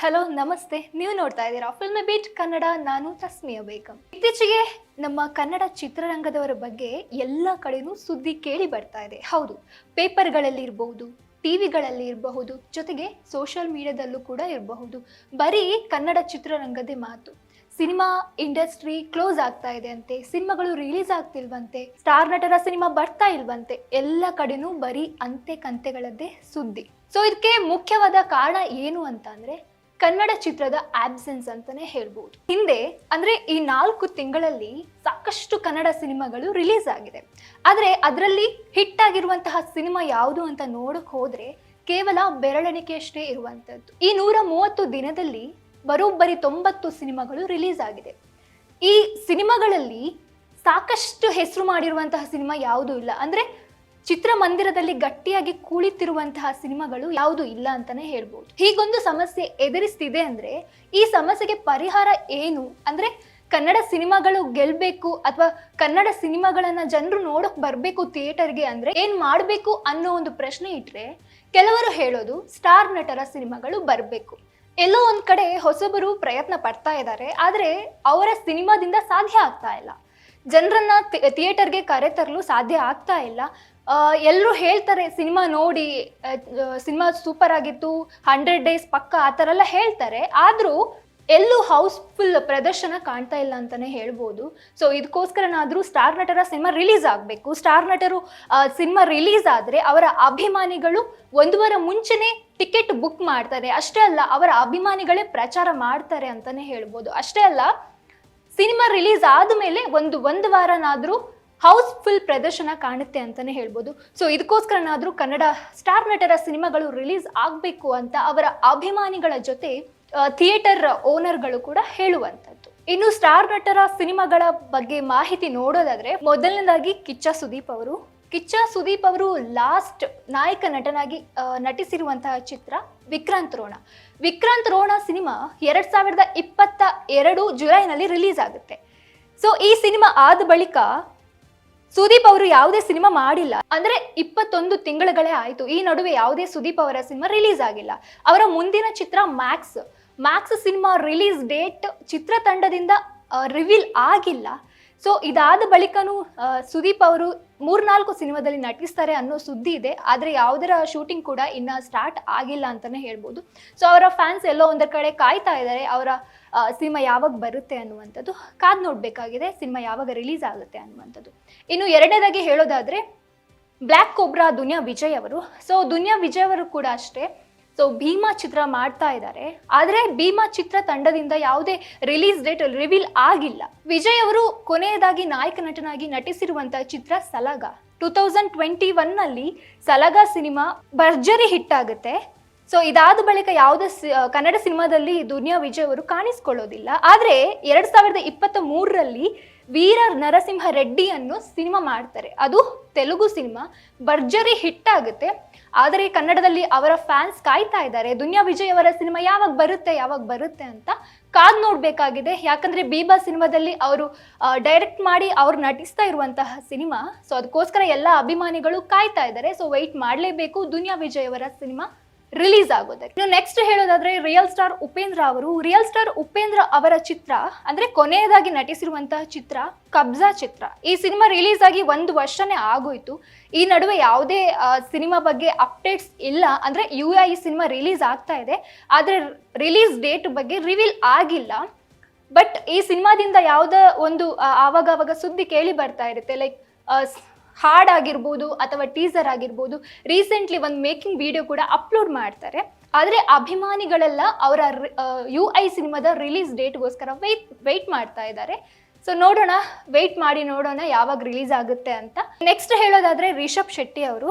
Hello, ನಮಸ್ತೆ. ನೀವು ನೋಡ್ತಾ ಇದ್ದೀರಾ ಫಿಲ್ಮ್ ಬೀಟ್ ಕನ್ನಡ, ನಾನು ತಸ್ಮಿಯಾ ಬೇಗಂ. ಇತ್ತೀಚೆಗೆ ನಮ್ಮ ಕನ್ನಡ ಚಿತ್ರರಂಗದವರ ಬಗ್ಗೆ ಎಲ್ಲ ಕಡೆನೂ ಸುದ್ದಿ ಕೇಳಿ ಬರ್ತಾ ಇದೆ. ಹೌದು ಪೇಪರ್ಗಳಲ್ಲಿ ಇರಬಹುದು ಟಿವಿಗಳಲ್ಲಿ ಇರಬಹುದು ಜೊತೆಗೆ ಸೋಷಿಯಲ್ ಮೀಡಿಯಾದಲ್ಲೂ ಕೂಡ ಇರಬಹುದು. ಬರೀ ಕನ್ನಡ ಚಿತ್ರರಂಗದೇ ಮಾತು. ಸಿನಿಮಾ ಇಂಡಸ್ಟ್ರಿ ಕ್ಲೋಸ್ ಆಗ್ತಾ ಇದೆ ಅಂತೆ, ಸಿನಿಮಾಗಳು ರಿಲೀಸ್ ಆಗ್ತಿಲ್ವಂತೆ, ಸ್ಟಾರ್ ನಟರ ಸಿನಿಮಾ ಬರ್ತಾ ಇಲ್ವಂತೆ, ಎಲ್ಲ ಕಡೆನೂ ಬರೀ ಅಂತೆ ಕಂತೆಗಳದ್ದೇ ಸುದ್ದಿ. ಸೊ ಇದಕ್ಕೆ ಮುಖ್ಯವಾದ ಕಾರಣ ಏನು ಅಂತ ಕನ್ನಡ ಚಿತ್ರದ ಆಬ್ಸೆನ್ಸ್ ಅಂತಾನೆ ಹೇಳ್ಬೋದು. ಹಿಂದೆ ಅಂದ್ರೆ ಈ ನಾಲ್ಕು ತಿಂಗಳಲ್ಲಿ ಸಾಕಷ್ಟು ಕನ್ನಡ ಸಿನಿಮಾಗಳು ರಿಲೀಸ್ ಆಗಿದೆ. ಆದ್ರೆ ಅದರಲ್ಲಿ ಹಿಟ್ ಆಗಿರುವಂತಹ ಸಿನಿಮಾ ಯಾವುದು ಅಂತ ನೋಡಕ್ ಹೋದ್ರೆ ಕೇವಲ ಬೆರಳೆಣಿಕೆಯಷ್ಟೇ ಇರುವಂತದ್ದು. ಈ ನೂರ ಮೂವತ್ತು ದಿನದಲ್ಲಿ ಬರೋಬ್ಬರಿ ತೊಂಬತ್ತು ಸಿನಿಮಾಗಳು ರಿಲೀಸ್ ಆಗಿದೆ. ಈ ಸಿನಿಮಾಗಳಲ್ಲಿ ಸಾಕಷ್ಟು ಹೆಸರು ಮಾಡಿರುವಂತಹ ಸಿನಿಮಾ ಯಾವುದೂ ಇಲ್ಲ. ಅಂದ್ರೆ ಚಿತ್ರಮಂದಿರದಲ್ಲಿ ಗಟ್ಟಿಯಾಗಿ ಕುಳಿತಿರುವಂತಹ ಸಿನಿಮಾಗಳು ಯಾವುದು ಇಲ್ಲ ಅಂತಾನೆ ಹೇಳ್ಬೋದು. ಹೀಗೊಂದು ಸಮಸ್ಯೆ ಎದುರಿಸ್ತಿದೆ ಅಂದ್ರೆ, ಈ ಸಮಸ್ಯೆಗೆ ಪರಿಹಾರ ಏನು? ಅಂದ್ರೆ, ಕನ್ನಡ ಸಿನಿಮಾಗಳು ಗೆಲ್ಬೇಕು ಅಥವಾ ಕನ್ನಡ ಸಿನಿಮಾಗಳನ್ನ ಜನರು ನೋಡಕ್ ಬರ್ಬೇಕು ಥಿಯೇಟರ್ಗೆ ಅಂದ್ರೆ ಏನ್ ಮಾಡ್ಬೇಕು ಅನ್ನೋ ಒಂದು ಪ್ರಶ್ನೆ ಇಟ್ರೆ, ಕೆಲವರು ಹೇಳೋದು ಸ್ಟಾರ್ ನಟರ ಸಿನಿಮಾಗಳು ಬರಬೇಕು. ಎಲ್ಲೋ ಒಂದ್ ಕಡೆ ಹೊಸಬರು ಪ್ರಯತ್ನ ಪಡ್ತಾ ಇದ್ದಾರೆ, ಆದ್ರೆ ಅವರ ಸಿನಿಮಾದಿಂದ ಸಾಧ್ಯ ಆಗ್ತಾ ಇಲ್ಲ. ಜನರನ್ನ ಥಿಯೇಟರ್ಗೆ ಕರೆ ತರಲು ಸಾಧ್ಯ ಆಗ್ತಾ ಇಲ್ಲ. ಎಲ್ಲರೂ ಹೇಳ್ತಾರೆ ಸಿನಿಮಾ ನೋಡಿ ಸಿನಿಮಾ ಸೂಪರ್ ಆಗಿತ್ತು ಹಂಡ್ರೆಡ್ ಡೇಸ್ ಪಕ್ಕ ಆ ಥರ ಎಲ್ಲ ಹೇಳ್ತಾರೆ. ಆದರೂ ಎಲ್ಲೂ ಹೌಸ್ಫುಲ್ ಪ್ರದರ್ಶನ ಕಾಣ್ತಾ ಇಲ್ಲ ಅಂತಾನೆ ಹೇಳ್ಬೋದು. ಸೊ ಇದಕ್ಕೋಸ್ಕರನಾದರೂ ಸ್ಟಾರ್ ನಟರ ಸಿನಿಮಾ ರಿಲೀಸ್ ಆಗಬೇಕು. ಸ್ಟಾರ್ ನಟರು ಸಿನಿಮಾ ರಿಲೀಸ್ ಆದರೆ ಅವರ ಅಭಿಮಾನಿಗಳು ಒಂದು ವಾರ ಮುಂಚೆನೇ ಟಿಕೆಟ್ ಬುಕ್ ಮಾಡ್ತಾರೆ. ಅಷ್ಟೇ ಅಲ್ಲ, ಅವರ ಅಭಿಮಾನಿಗಳೇ ಪ್ರಚಾರ ಮಾಡ್ತಾರೆ ಅಂತಾನೆ ಹೇಳ್ಬೋದು. ಅಷ್ಟೇ ಅಲ್ಲ ಸಿನಿಮಾ ರಿಲೀಸ್ ಆದಮೇಲೆ ಒಂದು ಒಂದು ವಾರನಾದರೂ ಹೌಸ್ಫುಲ್ ಪ್ರದರ್ಶನ ಕಾಣುತ್ತೆ ಅಂತಲೇ ಹೇಳ್ಬೋದು. ಸೊ ಇದಕ್ಕೋಸ್ಕರನಾದರೂ ಕನ್ನಡ ಸ್ಟಾರ್ ನಟರ ಸಿನಿಮಾಗಳು ರಿಲೀಸ್ ಆಗಬೇಕು ಅಂತ ಅವರ ಅಭಿಮಾನಿಗಳ ಜೊತೆ ಥಿಯೇಟರ್ ಓನರ್ಗಳು ಕೂಡ ಹೇಳುವಂಥದ್ದು. ಇನ್ನು ಸ್ಟಾರ್ ನಟರ ಸಿನಿಮಾಗಳ ಬಗ್ಗೆ ಮಾಹಿತಿ ನೋಡೋದಾದ್ರೆ, ಮೊದಲನೇದಾಗಿ ಕಿಚ್ಚ ಸುದೀಪ್ ಅವರು. ಕಿಚ್ಚ ಸುದೀಪ್ ಅವರು ಲಾಸ್ಟ್ ನಾಯಕ ನಟನಾಗಿ ನಟಿಸಿರುವಂತಹ ಚಿತ್ರ ವಿಕ್ರಾಂತ್ ರೋಣ. ವಿಕ್ರಾಂತ್ ರೋಣ ಸಿನಿಮಾ ಎರಡ್ ಸಾವಿರದ ಇಪ್ಪತ್ತ ಎರಡು ಜುಲೈನಲ್ಲಿ ರಿಲೀಸ್ ಆಗುತ್ತೆ. ಸೊ ಈ ಸಿನಿಮಾ ಆದ ಬಳಿಕ ಸುದೀಪ್ ಅವರು ಯಾವುದೇ ಸಿನಿಮಾ ಮಾಡಿಲ್ಲ. ಅಂದ್ರೆ ಇಪ್ಪತ್ತೊಂದು ತಿಂಗಳುಗಳೇ ಆಯಿತು. ಈ ನಡುವೆ ಯಾವುದೇ ಸುದೀಪ್ ಅವರ ಸಿನಿಮಾ ರಿಲೀಸ್ ಆಗಿಲ್ಲ. ಅವರ ಮುಂದಿನ ಚಿತ್ರ Max Max cinema release date ಚಿತ್ರತಂಡದಿಂದ reveal ಆಗಿಲ್ಲ. ಸೊ ಇದಾದ ಬಳಿಕನೂ ಸುದೀಪ್ ಅವರು ಮೂರ್ನಾಲ್ಕು ಸಿನಿಮಾದಲ್ಲಿ ನಟಿಸ್ತಾರೆ ಅನ್ನೋ ಸುದ್ದಿ ಇದೆ. ಆದರೆ ಯಾವುದರ ಶೂಟಿಂಗ್ ಕೂಡ ಇನ್ನು ಸ್ಟಾರ್ಟ್ ಆಗಿಲ್ಲ ಅಂತಾನೆ ಹೇಳ್ಬೋದು. ಸೊ ಅವರ ಫ್ಯಾನ್ಸ್ ಎಲ್ಲೋ ಒಂದರ ಕಡೆ ಕಾಯ್ತಾ ಇದ್ದಾರೆ. ಅವರ ಸಿನಿಮಾ ಯಾವಾಗ ಬರುತ್ತೆ ಅನ್ನುವಂಥದ್ದು. ಕಾದ್ ನೋಡಬೇಕಾಗಿದೆ. ಸಿನಿಮಾ ಯಾವಾಗ ರಿಲೀಸ್ ಆಗುತ್ತೆ ಅನ್ನುವಂಥದ್ದು. ಇನ್ನು ಎರಡನೇದಾಗಿ ಹೇಳೋದಾದ್ರೆ ಬ್ಲ್ಯಾಕ್ ಕೋಬ್ರಾ ದುನಿಯಾ ವಿಜಯ್ ಅವರು. ಸೊ ದುನಿಯಾ ವಿಜಯ್ ಅವರು ಕೂಡ ಅಷ್ಟೇ. ಸೊ ಭೀಮಾ ಚಿತ್ರ ಮಾಡ್ತಾ ಇದ್ದಾರೆ. ಆದರೆ ಭೀಮಾ ಚಿತ್ರ ತಂಡದಿಂದ ಯಾವುದೇ ರಿಲೀಸ್ ಡೇಟ್ ರಿವೀಲ್ ಆಗಿಲ್ಲ. ವಿಜಯ್ ಅವರು ಕೊನೆಯದಾಗಿ ನಾಯಕ ನಟನಾಗಿ ನಟಿಸಿರುವಂತಹ ಚಿತ್ರ ಸಲಗ. ಟೂ ತೌಸಂಡ್ ಟ್ವೆಂಟಿ ಒನ್ನಲ್ಲಿ ಸಲಗ ಸಿನಿಮಾ ಭರ್ಜರಿ ಹಿಟ್ ಆಗುತ್ತೆ. ಸೊ ಇದಾದ ಬಳಿಕ ಯಾವುದೇ ಕನ್ನಡ ಸಿನಿಮಾದಲ್ಲಿ ದುನಿಯಾ ವಿಜಯ್ ಅವರು ಕಾಣಿಸ್ಕೊಳ್ಳೋದಿಲ್ಲ. ಆದರೆ ಎರಡ್ ಸಾವಿರದ ಇಪ್ಪತ್ತ ಮೂರರಲ್ಲಿ ವೀರ ನರಸಿಂಹ ರೆಡ್ಡಿ ಅನ್ನೋ ಸಿನಿಮಾ ಮಾಡ್ತಾರೆ. ಅದು ತೆಲುಗು ಸಿನಿಮಾ. ಭರ್ಜರಿ ಹಿಟ್ ಆಗುತ್ತೆ. ಆದರೆ ಕನ್ನಡದಲ್ಲಿ ಅವರ ಫ್ಯಾನ್ಸ್ ಕಾಯ್ತಾ ಇದ್ದಾರೆ. ದುನಿಯಾ ವಿಜಯ್ ಅವರ ಸಿನಿಮಾ ಯಾವಾಗ ಬರುತ್ತೆ ಯಾವಾಗ ಬರುತ್ತೆ ಅಂತ ಕಾದ್ ನೋಡ್ಬೇಕಾಗಿದೆ. ಯಾಕಂದ್ರೆ ಬೀಬಾ ಸಿನಿಮಾದಲ್ಲಿ ಅವರು ಡೈರೆಕ್ಟ್ ಮಾಡಿ ಅವ್ರು ನಟಿಸ್ತಾ ಇರುವಂತಹ ಸಿನಿಮಾ. ಸೊ ಅದಕ್ಕೋಸ್ಕರ ಎಲ್ಲ ಅಭಿಮಾನಿಗಳು ಕಾಯ್ತಾ ಇದ್ದಾರೆ. ಸೊ ವೆಯ್ಟ್ ಮಾಡಲೇಬೇಕು ದುನಿಯಾ ವಿಜಯ್ ಅವರ ಸಿನಿಮಾ. ರಿಲೀಸ್ ಆಗೋದಕ್ಕೆ. ಇನ್ನು ನೆಕ್ಸ್ಟ್ ಹೇಳೋದಾದ್ರೆ ರಿಯಲ್ ಸ್ಟಾರ್ ಉಪೇಂದ್ರ ಅವರು ರಿಯಲ್ ಸ್ಟಾರ್ ಉಪೇಂದ್ರ ಅವರ ಚಿತ್ರ, ಅಂದ್ರೆ ಕೊನೆಯದಾಗಿ ನಟಿಸಿರುವಂತಹ ಚಿತ್ರ ಕಬ್ಜಾ ಚಿತ್ರ. ಈ ಸಿನಿಮಾ ರಿಲೀಸ್ ಆಗಿ ಒಂದು ವರ್ಷನೇ ಆಗೋಯ್ತು. ಈ ನಡುವೆ ಯಾವುದೇ ಸಿನಿಮಾ ಬಗ್ಗೆ ಅಪ್ಡೇಟ್ಸ್ ಇಲ್ಲ. ಅಂದ್ರೆ ಯು ಐ ಸಿನಿಮಾ ರಿಲೀಸ್ ಆಗ್ತಾ ಇದೆ. ಆದ್ರೆ ರಿಲೀಸ್ ಡೇಟ್ ಬಗ್ಗೆ ರಿವೀಲ್ ಆಗಿಲ್ಲ. ಬಟ್ ಈ ಸಿನಿಮಾದಿಂದ ಯಾವುದೋ ಒಂದು ಆವಾಗವಾಗ ಆವಾಗ ಆವಾಗ ಸುದ್ದಿ ಕೇಳಿ ಬರ್ತಾ ಇರುತ್ತೆ. ಲೈಕ್ ಹಾಡ್ ಆಗಿರ್ಬೋದು ಅಥವಾ ಟೀಸರ್ ಆಗಿರ್ಬೋದು ರೀಸೆಂಟ್ಲಿ ಒಂದು ಮೇಕಿಂಗ್ ವಿಡಿಯೋ ಕೂಡ ಅಪ್ಲೋಡ್ ಮಾಡ್ತಾರೆ. ಆದರೆ ಅಭಿಮಾನಿಗಳೆಲ್ಲ ಅವರ ಯು ಐ ಸಿನಿಮಾದ ರಿಲೀಸ್ ಡೇಟ್ಗೋಸ್ಕರ ವೆಯ್ಟ್ ವೆಯ್ಟ್ ಮಾಡ್ತಾ ಇದ್ದಾರೆ. ಸೊ ನೋಡೋಣ ವೆಯ್ಟ್ ಮಾಡಿ ನೋಡೋಣ ಯಾವಾಗ ರಿಲೀಸ್ ಆಗುತ್ತೆ ಅಂತ. ನೆಕ್ಸ್ಟ್ ಹೇಳೋದಾದ್ರೆ ರಿಷಬ್ ಶೆಟ್ಟಿ ಅವರು.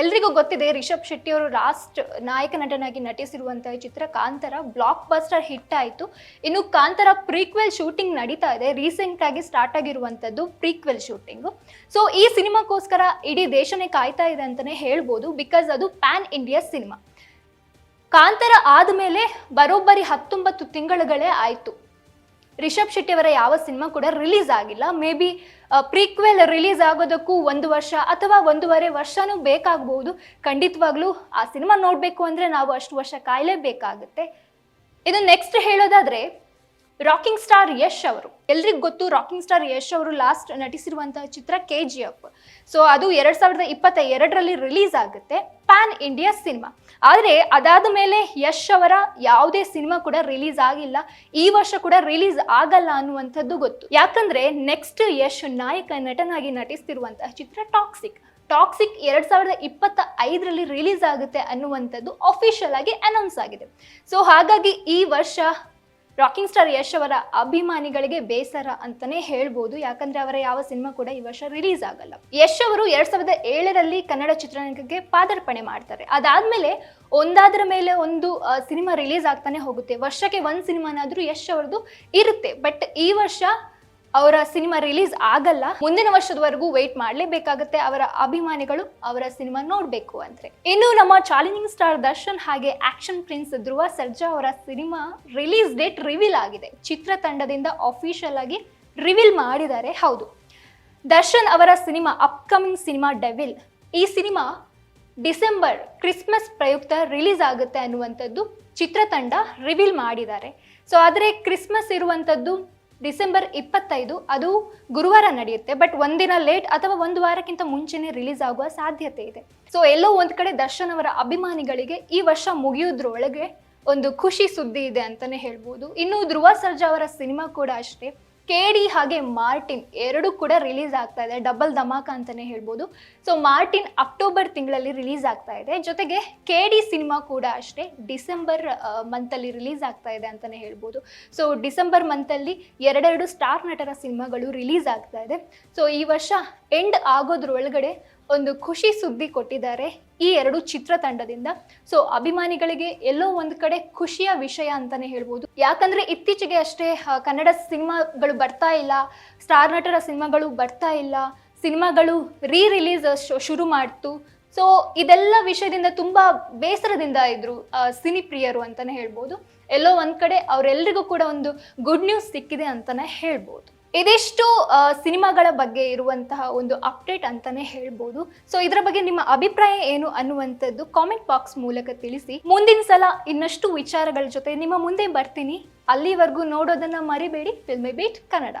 ಎಲ್ರಿಗೂ ಗೊತ್ತಿದೆ, ರಿಷಬ್ ಶೆಟ್ಟಿ ಅವರು ಲಾಸ್ಟ್ ನಾಯಕ ನಟನಾಗಿ ನಟಿಸಿರುವಂತಹ ಚಿತ್ರ ಕಾಂತಾರ ಬ್ಲಾಕ್ ಬಸ್ಟರ್ ಹಿಟ್ ಆಯಿತು. ಇನ್ನು ಕಾಂತಾರ ಪ್ರೀಕ್ವೆಲ್ ಶೂಟಿಂಗ್ ನಡೀತಾ ಇದೆ. ರೀಸೆಂಟ್ ಆಗಿ ಸ್ಟಾರ್ಟ್ ಆಗಿರುವಂತದ್ದು ಪ್ರೀಕ್ವೆಲ್ ಶೂಟಿಂಗು ಸೊ ಈ ಸಿನಿಮಾಕ್ಕೋಸ್ಕರ ಇಡೀ ದೇಶನೇ ಕಾಯ್ತಾ ಇದೆ ಅಂತಾನೆ ಹೇಳ್ಬೋದು ಬಿಕಾಸ್ ಅದು ಪ್ಯಾನ್ ಇಂಡಿಯಾ ಸಿನಿಮಾ ಕಾಂತಾರ ಆದಮೇಲೆ ಬರೋಬ್ಬರಿ ಹತ್ತೊಂಬತ್ತು ತಿಂಗಳುಗಳೇ ಆಯಿತು. ರಿಷಬ್ ಶೆಟ್ಟಿ ಅವರ ಯಾವ ಸಿನಿಮಾ ಕೂಡ ರಿಲೀಸ್ ಆಗಿಲ್ಲ. ಮೇ ಬಿ ಪ್ರೀಕ್ವೆಲ್ ರಿಲೀಸ್ ಆಗೋದಕ್ಕೂ ಒಂದು ವರ್ಷ ಅಥವಾ ಒಂದೂವರೆ ವರ್ಷನೂ ಬೇಕಾಗಬಹುದು ಖಂಡಿತವಾಗ್ಲೂ ಆ ಸಿನಿಮಾ ನೋಡಬೇಕು ಅಂದರೆ ನಾವು ಅಷ್ಟು ವರ್ಷ ಕಾಯಲೇಬೇಕಾಗುತ್ತೆ. ಇದು ನೆಕ್ಸ್ಟ್ ಹೇಳೋದಾದ್ರೆ ರಾಕಿಂಗ್ ಸ್ಟಾರ್ ಯಶ್ ಅವರು. ಎಲ್ರಿಗೂ ಗೊತ್ತು ರಾಕಿಂಗ್ ಸ್ಟಾರ್ ಯಶ್ ಅವರು ಲಾಸ್ಟ್ ನಟಿಸಿರುವಂತಹ ಚಿತ್ರ ಕೆ ಜಿ ಎಫ್ ಸೊ ಅದು ಎರಡ್ ಸಾವಿರದ ಇಪ್ಪತ್ತ ಎರಡರಲ್ಲಿ ರಿಲೀಸ್ ಆಗುತ್ತೆ. ಪ್ಯಾನ್ ಇಂಡಿಯಾ ಸಿನಿಮಾ ಆದರೆ, ಅದಾದ ಮೇಲೆ ಯಶ್ ಅವರ ಯಾವುದೇ ಸಿನಿಮಾ ಕೂಡ ರಿಲೀಸ್ ಆಗಿಲ್ಲ. ಈ ವರ್ಷ ಕೂಡ ರಿಲೀಸ್ ಆಗಲ್ಲ ಅನ್ನುವಂಥದ್ದು ಗೊತ್ತು. ಯಾಕಂದ್ರೆ ನೆಕ್ಸ್ಟ್ ಯಶ್ ನಾಯಕ ನಟನಾಗಿ ನಟಿಸ್ತಿರುವಂತಹ ಚಿತ್ರ ಟಾಕ್ಸಿಕ್ ಟಾಕ್ಸಿಕ್ ಎರಡ್ ಸಾವಿರದ ಇಪ್ಪತ್ತ ಐದರಲ್ಲಿ ರಿಲೀಸ್ ಆಗುತ್ತೆ ಅನ್ನುವಂಥದ್ದು ಅಫಿಷಿಯಲ್ ಆಗಿ ಅನೌನ್ಸ್ ಆಗಿದೆ. ಸೊ ಹಾಗಾಗಿ ಈ ವರ್ಷ ರಾಕಿಂಗ್ ಸ್ಟಾರ್ ಯಶ್ ಅವರ ಅಭಿಮಾನಿಗಳಿಗೆ ಬೇಸರ ಅಂತಾನೆ ಹೇಳ್ಬೋದು. ಯಾಕಂದ್ರೆ ಅವರ ಯಾವ ಸಿನಿಮಾ ಕೂಡ ಈ ವರ್ಷ ರಿಲೀಸ್ ಆಗಲ್ಲ. ಯಶ್ ಅವರು ಎರಡ್ ಸಾವಿರದ ಏಳರಲ್ಲಿ ಕನ್ನಡ ಚಿತ್ರರಂಗಕ್ಕೆ ಪಾದಾರ್ಪಣೆ ಮಾಡ್ತಾರೆ. ಅದಾದ್ಮೇಲೆ ಒಂದಾದ್ರ ಮೇಲೆ ಒಂದು ಸಿನಿಮಾ ರಿಲೀಸ್ ಆಗ್ತಾನೆ ಹೋಗುತ್ತೆ. ವರ್ಷಕ್ಕೆ ಒಂದ್ ಸಿನಿಮಾನಾದ್ರೂ ಯಶ್ ಅವರದು ಇರುತ್ತೆ. ಬಟ್ ಈ ವರ್ಷ ಅವರ ಸಿನಿಮಾ ರಿಲೀಸ್ ಆಗಲ್ಲ. ಮುಂದಿನ ವರ್ಷದವರೆಗೂ ವೆಯ್ಟ್ ಮಾಡಲೇಬೇಕಾಗುತ್ತೆ. ಅವರ ಅಭಿಮಾನಿಗಳು ಅವರ ಸಿನಿಮಾ ನೋಡಬೇಕು ಅಂದ್ರೆ. ಇನ್ನು ನಮ್ಮ ಚಾಲೆಂಜಿಂಗ್ ಸ್ಟಾರ್ ದರ್ಶನ್ ಹಾಗೆ ಆಕ್ಷನ್ ಪ್ರಿನ್ಸ್ ಧ್ರುವ ಸರ್ಜಾ ಅವರ ಸಿನಿಮಾ ರಿಲೀಸ್ ಡೇಟ್ ರಿವೀಲ್ ಆಗಿದೆ. ಚಿತ್ರತಂಡದಿಂದ ಅಫಿಷಿಯಲ್ ಆಗಿ ರಿವೀಲ್ ಮಾಡಿದ್ದಾರೆ. ಹೌದು. ದರ್ಶನ್ ಅವರ ಸಿನಿಮಾ ಅಪ್ಕಮಿಂಗ್ ಸಿನಿಮಾ ಡೆವಿಲ್ ಈ ಸಿನಿಮಾ ಡಿಸೆಂಬರ್ ಕ್ರಿಸ್ಮಸ್ ಪ್ರಯುಕ್ತ ರಿಲೀಸ್ ಆಗುತ್ತೆ ಅನ್ನುವಂಥದ್ದು ಚಿತ್ರತಂಡ ರಿವೀಲ್ ಮಾಡಿದ್ದಾರೆ. ಸೊ ಆದರೆ ಕ್ರಿಸ್ಮಸ್ ಇರುವಂಥದ್ದು ಡಿಸೆಂಬರ್ ಇಪ್ಪತ್ತೈದು, ಅದು ಗುರುವಾರ ನಡೆಯುತ್ತೆ. ಬಟ್ ಒಂದಿನ ಲೇಟ್ ಅಥವಾ ಒಂದು ವಾರಕ್ಕಿಂತ ಮುಂಚೆನೇ ರಿಲೀಸ್ ಆಗುವ ಸಾಧ್ಯತೆ ಇದೆ. ಸೊ ಎಲ್ಲೋ ಒಂದು ಕಡೆ ದರ್ಶನ್ ಅವರ ಅಭಿಮಾನಿಗಳಿಗೆ ಈ ವರ್ಷ ಮುಗಿಯೋದ್ರೊಳಗೆ ಒಂದು ಖುಷಿ ಸುದ್ದಿ ಇದೆ ಅಂತಾನೆ ಹೇಳ್ಬೋದು. ಇನ್ನು ಧ್ರುವ ಸರ್ಜಾ ಅವರ ಸಿನಿಮಾ ಕೂಡ ಅಷ್ಟೇ. ಕೇಡಿ ಹಾಗೆ ಮಾರ್ಟಿನ್ ಎರಡು ಕೂಡ ರಿಲೀಸ್ ಆಗ್ತಾ ಇದೆ. ಡಬಲ್ ಧಮಾಕ ಅಂತಲೇ ಹೇಳ್ಬೋದು. ಸೊ ಮಾರ್ಟಿನ್ ಅಕ್ಟೋಬರ್ ತಿಂಗಳಲ್ಲಿ ರಿಲೀಸ್ ಆಗ್ತಾ ಇದೆ. ಜೊತೆಗೆ ಡಿ ಸಿನಿಮಾ ಕೂಡ ಅಷ್ಟೇ ಡಿಸೆಂಬರ್ ಮಂತಲ್ಲಿ ರಿಲೀಸ್ ಆಗ್ತಾ ಇದೆ ಅಂತಲೇ ಹೇಳ್ಬೋದು. ಸೊ ಡಿಸೆಂಬರ್ ಮಂತಲ್ಲಿ ಎರಡೆರಡು ಸ್ಟಾರ್ ನಟರ ಸಿನಿಮಾಗಳು ರಿಲೀಸ್ ಆಗ್ತಾ ಇದೆ. ಸೊ ಈ ವರ್ಷ ಎಂಡ್ ಆಗೋದ್ರೊಳಗಡೆ ಒಂದು ಖುಷಿ ಸುದ್ದಿ ಕೊಟ್ಟಿದ್ದಾರೆ ಈ ಎರಡು ಚಿತ್ರತಂಡದಿಂದ. ಸೊ ಅಭಿಮಾನಿಗಳಿಗೆ ಎಲ್ಲೋ ಒಂದ್ ಕಡೆ ಖುಷಿಯ ವಿಷಯ ಅಂತಾನೆ ಹೇಳ್ಬೋದು. ಯಾಕಂದ್ರೆ ಇತ್ತೀಚೆಗೆ ಅಷ್ಟೇ ಕನ್ನಡ ಸಿನಿಮಾಗಳು ಬರ್ತಾ ಇಲ್ಲ, ಸ್ಟಾರ್ ನಟರ ಸಿನಿಮಾಗಳು ಬರ್ತಾ ಇಲ್ಲ, ಸಿನಿಮಾಗಳು ರೀ ರಿಲೀಸ್ ಶುರು ಮಾಡ್ತು. ಸೊ ಇದೆಲ್ಲ ವಿಷಯದಿಂದ ತುಂಬಾ ಬೇಸರದಿಂದ ಇದ್ರು ಸಿನಿ ಪ್ರಿಯರು ಅಂತಾನೆ ಹೇಳ್ಬೋದು. ಎಲ್ಲೋ ಒಂದ್ ಕಡೆ ಅವರೆಲ್ಲರಿಗೂ ಕೂಡ ಒಂದು ಗುಡ್ ನ್ಯೂಸ್ ಸಿಕ್ಕಿದೆ ಅಂತಾನೆ ಹೇಳ್ಬೋದು. ಇದಿಷ್ಟು ಸಿನಿಮಾಗಳ ಬಗ್ಗೆ ಇರುವಂತಹ ಒಂದು ಅಪ್ಡೇಟ್ ಅಂತಾನೆ ಹೇಳ್ಬೋದು. ಸೊ ಇದರ ಬಗ್ಗೆ ನಿಮ್ಮ ಅಭಿಪ್ರಾಯ ಏನು ಅನ್ನುವಂಥದ್ದು ಕಾಮೆಂಟ್ ಬಾಕ್ಸ್ ಮೂಲಕ ತಿಳಿಸಿ. ಮುಂದಿನ ಸಲ ಇನ್ನಷ್ಟು ವಿಚಾರಗಳ ಜೊತೆ ನಿಮ್ಮ ಮುಂದೆ ಬರ್ತೀನಿ. ಅಲ್ಲಿವರೆಗೂ ನೋಡೋದನ್ನ ಮರಿಬೇಡಿ. Filmy beet Kannada